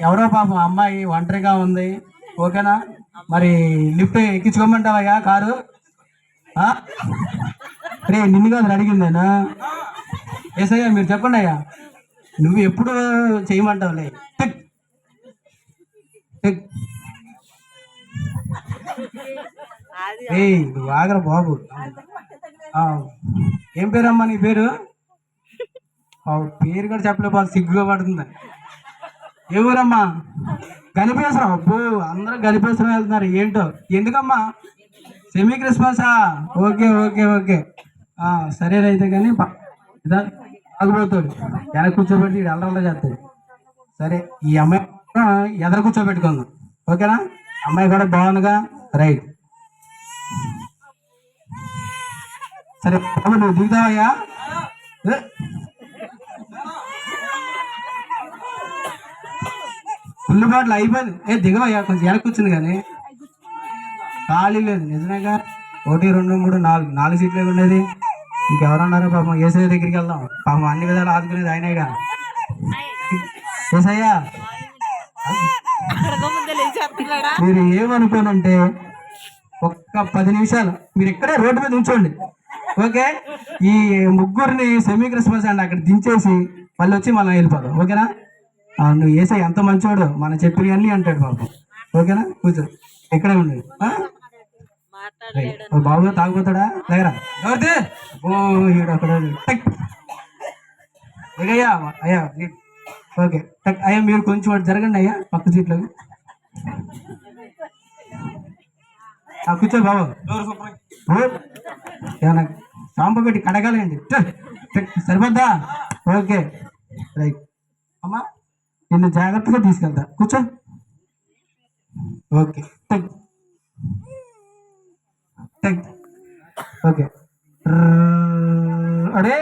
ఎవరో పాపం అమ్మాయి ఒంటరిగా ఉంది. ఓకేనా? మరి లిఫ్ట్ ఎక్కించుకోమంటావయ్యా కారు? రే నిన్ను కాదు అడిగింది నేను ఏసయ్యా మీరు చెప్పండి అయ్యా. నువ్వు ఎప్పుడు చేయమంటావులే. టిక్. టిక్. ఏయ్ నువ్వు ఆగరా బాబు. ఏం పేరమ్మా నీ పేరు? ఆ, పేరు కూడా చెప్పలే బాగా సిగ్గుగా పడుతుంది. ఎవరమ్మా? ఊరమ్మా అబ్బో అందరూ గనిపేశ్వరం వెళ్తున్నారు. ఏంటో? ఎందుకమ్మా? సెమీ క్రిస్మసా ఓకే ఓకే. ఓకే సరే సరేనైతే కానీ ఇదా ఆగిపోతాడు. వెనక కూర్చోబెట్టి ఎల్లరల్లా చేస్తాడు. సరే ఈ అమ్మాయి ఆ, ఎదర కూర్చోబెట్టుకుందాం. ఓకేనా? అమ్మాయి కూడా బాగుందిగా? రైట్. సరే నువ్వు దిగుతావయ్యా? ఫుల్ బాటిల్ అయిపోయింది. ఏ దిగవయ్యా కొంచెం వెనక్కి కానీ. ఖాళీ లేదు నిజమేగా ఒకటి రెండు మూడు నాలుగు నాలుగు సీట్లు ఉండేది? ఇంకెవరన్నారో పాపం ఏసఐ దగ్గరికి వెళ్దాం. పాపం అన్ని విధాలు ఆదుకునేది ఆయనేగా. ఏసయ్యా మీరు ఏమనుకోనంటే ఒక్క పది నిమిషాలు మీరు ఇక్కడే రోడ్డు మీద ఉంచండి. ఓకే? ఈ ముగ్గురిని సెమీ క్రిస్మస్ అండి అక్కడ దించేసి మళ్ళీ వచ్చి మనం వెళ్ళిపోదాం. ఓకేనా? నువ్వు వేసే ఎంత మంచోడు మనం చెప్పినవన్నీ అంటాడు పాపం. ఓకేనా? కూర్చో. ఇక్కడే ఉండి? బాబు తాగిపోతాడా? లేరా ఎవరిది ఓ ఈడు అక్కడ టక్. దిగయ్యా అయ్యా ఓకే. టక్. అయ్యా మీరు కొంచెం అటు జరగండి అయ్యా పక్క సీట్లోకి. ఆ, కూర్చో బాబు. ఏమన్నా పెట్టి కడగాలండి. సరిపోద్దా? ఓకే. రైట్. అమ్మా. నిన్ను జాగ్రత్తగా తీసుకెళ్తా. కూర్చో. ఓకే. Thank thank okay. అరే!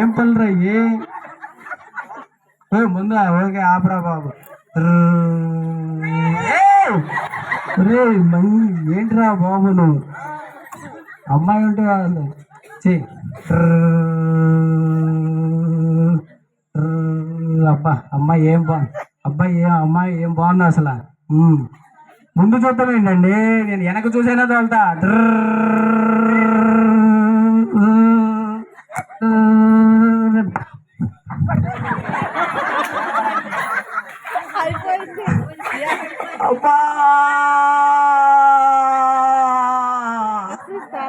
ఏం పనురా ఏ ముందు ఓకే ఆపరా బాబు. రే ఏయ్! ఏంట్రా బాబు నువ్వు? అమ్మాయి ఉంటే వాళ్ళు చెయ్యి అబ్బా అమ్మాయి ఏం బా అబ్బాయి ఏం అమ్మాయి ఏం బాగుంది అసలు. ముందు చూద్దాం ఏంటండి? నేను వెనక చూసేనా తోలుతా అబ్బా!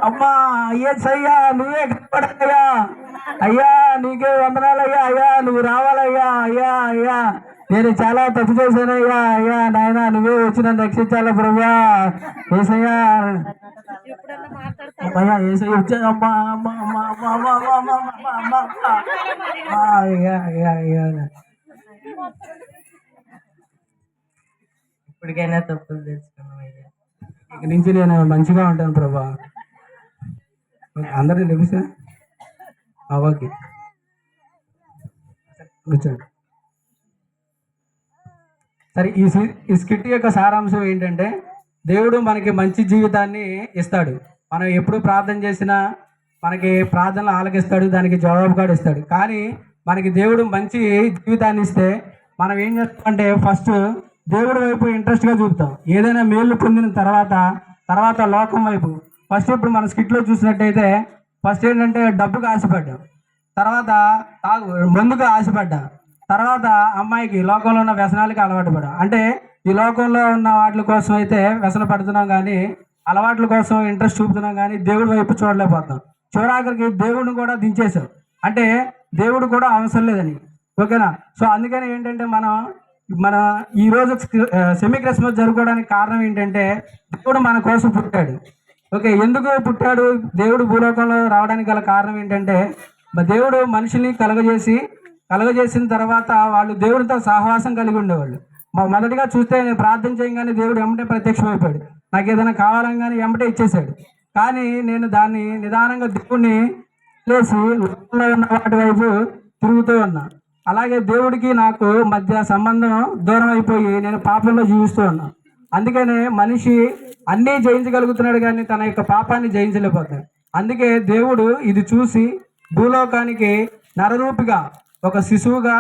అమ్మా! అయ్యస్ అయ్యా నువ్వే కనపడయ్యా అయ్యా నీకే వందనాలయ్యా అయ్యా నువ్వు రావాలయ్యా అయ్యా అయ్యా. నేను చాలా తప్పు చేశానయ్యా అయ్యా నాయన నువ్వే వచ్చి నన్ను రక్షించాలి ప్రభా ఏసయ్యా. అయ్యా ఏసయ్య వచ్చా అమ్మా అమ్మా అమ్మా అమ్మా అమ్మా అమ్మా అమ్మా అమ్మా అమ్మా అమ్మా. అయ్యా అయ్యా అయ్యా. ఇప్పటికైనా తప్పులు తెలుసుకున్నాం అయ్యా. ఇక నుంచి నేను మంచిగా ఉంటాను ప్రభా. ఓకే, అందరినీ లభిసా ఓకే కూర్చోండి. సరే ఈ ఈ స్కిట్ యొక్క సారాంశం ఏంటంటే దేవుడు మనకి మంచి జీవితాన్ని ఇస్తాడు. మనం ఎప్పుడు ప్రార్థన చేసినా మనకి ప్రార్థనలు ఆలకిస్తాడు దానికి జవాబు కూడా ఇస్తాడు. కానీ మనకి దేవుడు మంచి జీవితాన్ని ఇస్తే మనం ఏం చేస్తామంటే ఫస్ట్ దేవుడి వైపు ఇంట్రెస్ట్గా చూపుతాం. ఏదైనా మేలు పొందిన తర్వాత తర్వాత లోకం వైపు. ఫస్ట్ ఇప్పుడు మన స్కిట్లో చూసినట్టయితే ఫస్ట్ ఏంటంటే డబ్బుకు ఆశపడ్డా. తర్వాత తాగు మందుకు ఆశపడ్డా. తర్వాత అమ్మాయికి లోకంలో ఉన్న వ్యసనాలకి అలవాటు పడా అంటే ఈ లోకంలో ఉన్న వాటి కోసం అయితే వ్యసన పడుతున్నాం కానీ అలవాట్ల కోసం ఇంట్రెస్ట్ చూపుతున్నాం కానీ దేవుడి వైపు చూడలేకపోతాం చివరాఖరికి దేవుడిని కూడా దించేశాం. అంటే దేవుడు కూడా అవసరం లేదని. ఓకేనా? సో అందుకని ఏంటంటే మనం మన ఈ రోజు సెమీ క్రిస్మస్ జరుపుకోవడానికి కారణం ఏంటంటే దేవుడు మన కోసం పుట్టాడు. ఓకే ఎందుకు పుట్టాడు? దేవుడు భూలోకంలో రావడానికి గల కారణం ఏంటంటే దేవుడు మనుషుల్ని కలగజేసి కలగజేసిన తర్వాత వాళ్ళు దేవుడితో సహవాసం కలిగి ఉండేవాళ్ళు. మా- మొదటిగా చూస్తే నేను ప్రార్థన చేయగానే దేవుడు ఎమ్మటే ప్రత్యక్షమైపోయాడు. నాకు ఏదైనా కావాలంగానే ఎమ్మటే ఇచ్చేసాడు కానీ నేను దాన్ని నిదానంగా దిక్కుని లేచి లోకంలో ఉన్న వాటి వైపు తిరుగుతూ ఉన్నా. అలాగే దేవుడికి నాకు మధ్య సంబంధం దూరం అయిపోయి నేను పాపంలో జీవిస్తూ ఉన్నా. అందుకనే మనిషి అన్నీ జయించగలుగుతున్నాడు కానీ తన యొక్క పాపాన్ని జయించలేకపోతాడు. అందుకే దేవుడు ఇది చూసి భూలోకానికి నరరూపిగా ఒక శిశువుగా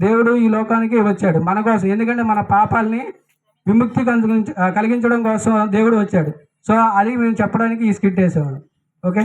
దేవుడు ఈ లోకానికి వచ్చాడు మన కోసం. ఎందుకంటే మన పాపాలని విముక్తి కలిగించడం కోసం దేవుడు వచ్చాడు. సో అది మేము చెప్పడానికి ఈ స్కిట్ వేసేవాడు ఓకే?